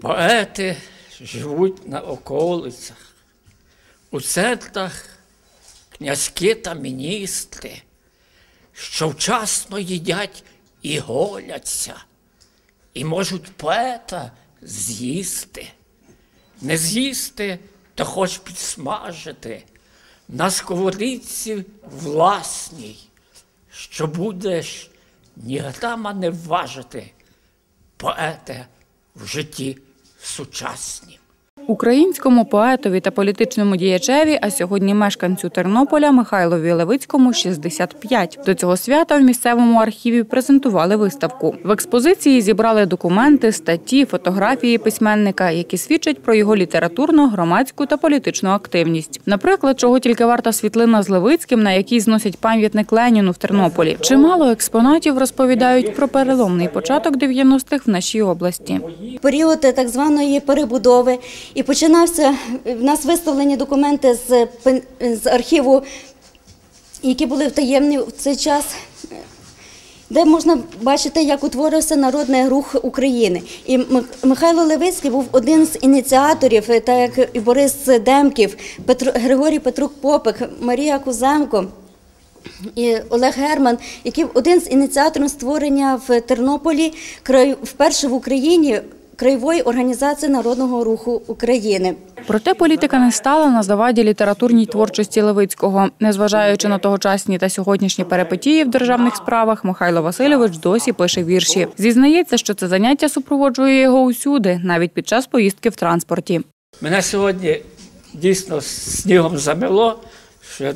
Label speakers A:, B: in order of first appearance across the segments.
A: Поети живуть на околицях, у центрах князьки та міністри, що вчасно їдять і голяться, і можуть поета з'їсти. Не з'їсти, то хоч підсмажити на сковорідці власній, що будеш ні грама не вважити, поете в житті сучаснім.
B: Українському поетові та політичному діячеві, а сьогодні мешканцю Тернополя Михайлові Левицькому 65. До цього свята в місцевому архіві презентували виставку. В експозиції зібрали документи, статті, фотографії письменника, які свідчать про його літературну, громадську та політичну активність. Наприклад, чого тільки варта світлина з Левицьким, на якій зносять пам'ятник Леніну в Тернополі. Чимало експонатів розповідають про переломний початок 90-х в нашій області.
C: період так званої перебудови. І починався в нас виставлені документи з, з архіву, які були втаємні в цей час. Де можна бачити, як утворився народний рух України, і Михайло Левицький був один з ініціаторів, е, так як і Борис Демків, Петро Григорій Петрук Попик, Марія Кузенко і Олег Герман, який один з ініціаторів створення в Тернополі вперше в Україні краєвої організації народного руху України.
B: Проте політика не стала на заваді літературній творчості Левицького. Незважаючи на тогочасні та сьогоднішні перипетії в державних справах, Михайло Васильович досі пише вірші. Зізнається, що це заняття супроводжує його усюди, навіть під час поїздки в транспорті.
A: Мене сьогодні дійсно снігом замело, що я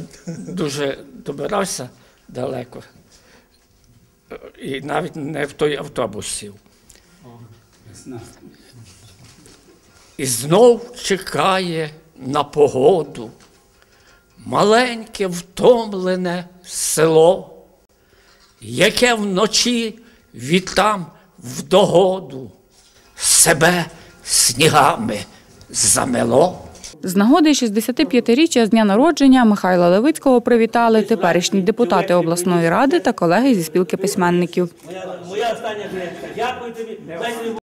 A: дуже добирався далеко. І навіть не в той автобус сів. І знов чекає на погоду маленьке втомлене село, яке вночі вітам вдогоду себе снігами замело.
B: З нагоди 65-річчя з дня народження Михайла Левицького привітали теперішні депутати обласної ради та колеги зі спілки письменників.
D: Моя, моя остання. Дякую тобі